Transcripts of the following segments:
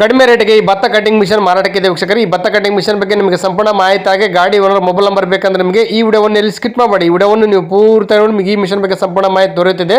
ಕಡಿಮೆ ರೇಟ್ಗೆ ಈ ಭತ್ತ ಕಟಿಂಗ್ ಮಿಷನ್ ಮಾರಾಟಕ್ಕಿದೆ ವೀಕ್ಷಕರು. ಈ ಭತ್ತ ಕಟಿಂಗ್ ಮಿಷನ್ ಬಗ್ಗೆ ನಿಮಗೆ ಸಂಪೂರ್ಣ ಮಾಹಿತಿ ಹಾಗೆ ಗಾಡಿ ಓನರ್ ಮೊಬೈಲ್ ನಂಬರ್ ಬೇಕಂದ್ರೆ ನಿಮಗೆ ಈ ವಿಡಿಯೋವನ್ನು ಎಲ್ಲಿ ಸ್ಕಿಪ್ ಮಾಡಬೇಡಿ. ಈ ವಿಡಿಯೋವನ್ನು ನೀವು ಪೂರ್ತಿ ನಿಮಗೆ ಈ ಮಿಷನ್ ಬಗ್ಗೆ ಸಂಪೂರ್ಣ ಮಾಹಿತಿ ದೊರೆಯುತ್ತದೆ.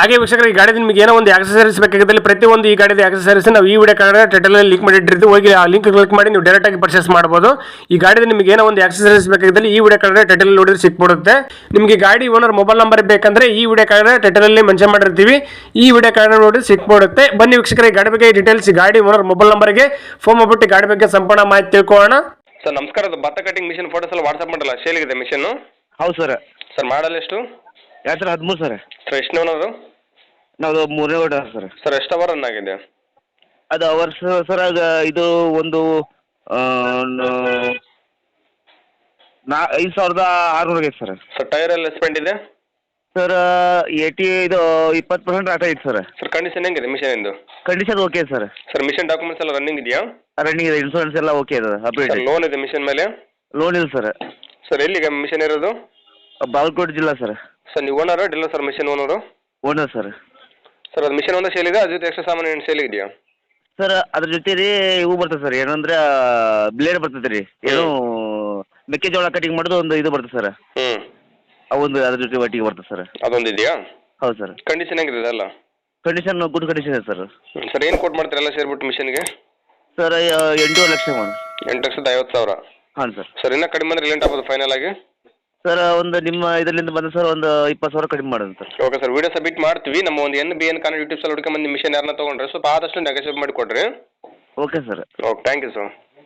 ಹಾಗೆ ವೀಕ್ಷಕರು ಈ ಗಾಡಿ ನಿಮಗೆ ಏನೋ ಒಂದು ಆಕ್ಸಸರೀಸ್ ಬೇಕಾಗಿದ್ದಲ್ಲಿ ಪ್ರತಿಯೊಂದು ಈ ಗಾಡಿದ ಆಕ್ಸಸರೀಸ್ ನಾವು ಈ ವಿಡಿಯೋ ಕಾರ್ಡ್ ಟೈಟಲ್ ಲಿಂಕ್ ಮಾಡಿಟ್ಟಿರ್ತೀವಿ. ಹೋಗಿ ಆ ಲಿಂಕ್ ಕ್ಲಿಕ್ ಮಾಡಿ ನೀವು ಡೈರೆಕ್ಟ್ ಆಗಿ ಪರ್ಚೇಸ್ ಮಾಡಬಹುದು ಈ ಗಾಡಿದ ನಿಮಗೆ ಏನೋ ಒಂದು ಆಕ್ಸಸರೀಸ್ ಬೇಕಾಗಿದ್ದಲ್ಲಿ ಈ ವಿಡಿಯೋ ಕಾರ್ಡ್ ಟೈಟಲ್ ನೋಡಿದ್ರೆ ಸಿಕ್ಬಿಡುತ್ತೆ. ನಿಮಗೆ ಗಾಡಿ ಓನರ್ ಮೊಬೈಲ್ ನಂಬರ್ ಬೇಕಂದ್ರೆ ಈ ವಿಡಿಯೋ ಕಾರ್ಡ್ ಟೈಟಲ್ ಅಲ್ಲಿ ಮೆನ್ಷನ್ ಮಾಡಿರ್ತೀವಿ. ಈ ವಿಡಿಯೋ ಕಾರ್ಡ್ ನೋಡಿ ಸಿಕ್ಬಿಡುತ್ತೆ. ಬನ್ನಿ ವೀಕ್ಷಕರ ಈ ಗಾಡಿ ಬಗ್ಗೆ ಡೀಟೇಲ್ಸ್ ಗಾಡಿ ಓನರ್ ಮೊಬೈಲ್ ನಂಬರ್ಗೆ ಫೋನ್ ಮಾಡ್ಬಿಟ್ಟು ಗಾಡಿ ಬಗ್ಗೆ ಸಂಪೂರ್ಣ ಮಾಹಿತಿ ತಿಳ್ಕೊಳ್ಳೋಣ. ಸರ್ ನಮಸ್ಕಾರ. ಅದು ಭತ್ತ ಕಟಿಂಗ್ ಮಿಷನ್ ಫೋಟೋಸ್ ಎಲ್ಲ ವಾಟ್ಸಪ್ ಮಾಡಲ್ಲ ಶೇಲ್ ಇದೆ ಮಿಷನ್ ಹೌದು ಸರ್. ಸರ್ ಮಾಡಲ್ ಎಷ್ಟು? ಯಾವ ಸಾವಿರ ಹದಿಮೂರು ಸರ್. ಸರ್ ಎಷ್ಟು ಓನರು ನಾವು ಮೂರನೇ ಓಡರ್ ಸರ್ ಸರ್ ಎಷ್ಟು ಅವರ್ ರನ್ ಆಗಿದೆ? ಅದು ಅವರ್ಸ್ ಸರ್ ಅದು ಇದು ಒಂದು ಆ, ನ- ನಾ ಐದು ಸಾವಿರದ ಆರುನೂರು ಆಗೈತೆ ಸರ್ ಸರ್ ಟೈರ್ ಎಲ್ಲ ಸ್ಪೆಂಡ್ ಇದೆ? ಸರ್ ಏಯ್ಟಿ ಇದು ಇಪ್ಪತ್ತು ಪರ್ಸೆಂಟ್ ಆಟ ಐತೆ ಸರ್ ಸರ್ ಕಂಡೀಷನ್ ಹೆಂಗಿದೆ ಮಿಷನ್ ಇಂದು? Condition okay sir sir machine documents ಎಲ್ಲ ರನ್ನಿಂಗ್ ಇದೆಯಾ? ರನ್ನಿಂಗ್ ಇದೆ ಇನ್ಶೂರೆನ್ಸ್ ಎಲ್ಲ ಓಕೆ ಇದೆ ಅಪ್ಡೇಟ್ ಸರ್ ಲೋನ್ ಇದೆ ಮಿಷನ್ ಮೇಲೆ? ಲೋನ್ ಇಲ್ಲ ಸರ್ ಸರ್ ಎಲ್ಲಿಗೆ ಮಿಷನ್ ಇರೋದು? ಬಾಗಲಕೋಟೆ ಜಿಲ್ಲಾ ಸರ್ ಸರ್ ನೀವು owner dealer sir machine owner owner sir sir ಅದು ಮಿಷನ್ ಒಂದೇ ಸೇಲ್ ಇದೆ ಅದ್ರ ಜೊತೆ ಎಕ್ಸ್ಟ್ರಾ ಸಾಮಾನು ಏನು ಸೇಲ್ ಇದೆಯಾ? ಸರ್ ಅದ್ರ ಜೊತೆ ರೀ ಇವು ಬರ್ತದೆ ಸರ್ ಏನಂದ್ರೆ ಬ್ಲೇಡ್ ಬರ್ತದೆ ರೀ. ಏನು ಮೆಕ್ಕೆಜೋಳ ಕಟಿಂಗ್ ಮಾಡೋದು ಒಂದು ಇದು ಬರ್ತದೆ ಸರ್. ಹ್ಞೂ ಒಂದು ಅದ್ರ ಜೊತೆ ಒಟ್ಟಿಗೆ ಬರ್ತದೆ ಸರ್. ಅದೊಂದು ಇದೆಯಾ? ಹೌದು ಸರ್. ಕಂಡೀಷನ್ ಹೆಂಗಿದೆ ಅಲ್ಲ ಕಂಡೀಷನ್ ಗುಡ್ ಕಂಡೀಷನ್ ಇದೆ ಸರ್. ಸರ್ ಏನು ಕೊಟ್ಟು ಮಾಡ್ತೀರಲ್ಲ ಸೇರ್ಬಿಟ್ಟು ಸೇರಿಬಿಟ್ಟು ಮಿಷನ್ಗೆ? ಸರ್ ಎಂಟೂವರೆ ಲಕ್ಷ ಮಾಡಿ. ಎಂಟು ಲಕ್ಷದ ಐವತ್ತು ಸಾವಿರ. ಹಾಂ ಸರ್. ಸರ್ ಇನ್ನೂ ಕಡಿಮೆ ಅಂದರೆ ಲೇಟ್ ಆಗ್ಬೋದು ಫೈನಲ್ ಆಗಿ? ಸರ್ ಒಂದು ನಿಮ್ಮ ಇದರಿಂದ ಬಂದ ಸರ್ ಒಂದು ಇಪ್ಪತ್ತು ಸಾವಿರ ಕಡಿಮೆ ಮಾಡೋದು sir okay sir video submit ಮಾಡ್ತೀವಿ. ನಮ್ಮ ಒಂದು ಎನ್ ಬಿ ಎನ್ ಕಾನ್ ಯೂಟ್ಯೂಬ್ ಸಲ ಹುಡ್ಕೊಂಬಂದು ನಿಮ್ಮ ಮಿಷನ್ ಯಾರನ್ನ ತೊಗೊಂಡ್ರೆ ಸ್ವಲ್ಪ ಆದಷ್ಟು ನೆಗೋಷಿಯೇಟ್ ಮಾಡಿ ಕೊಡ್ರಿ okay sir okay thank you sir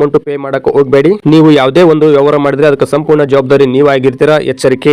amount pay ಮಾಡಕ್ಕೆ ಹೋಗಬೇಡಿ. ನೀವು ಯಾವುದೇ ಒಂದು ವ್ಯವಹಾರ ಮಾಡಿದ್ರೆ ಅದಕ್ಕೆ ಸಂಪೂರ್ಣ ಜವಾಬ್ದಾರಿ ನೀವಾಗಿರ್ತೀರಾ? ಎಚ್ಚರಿಕೆ.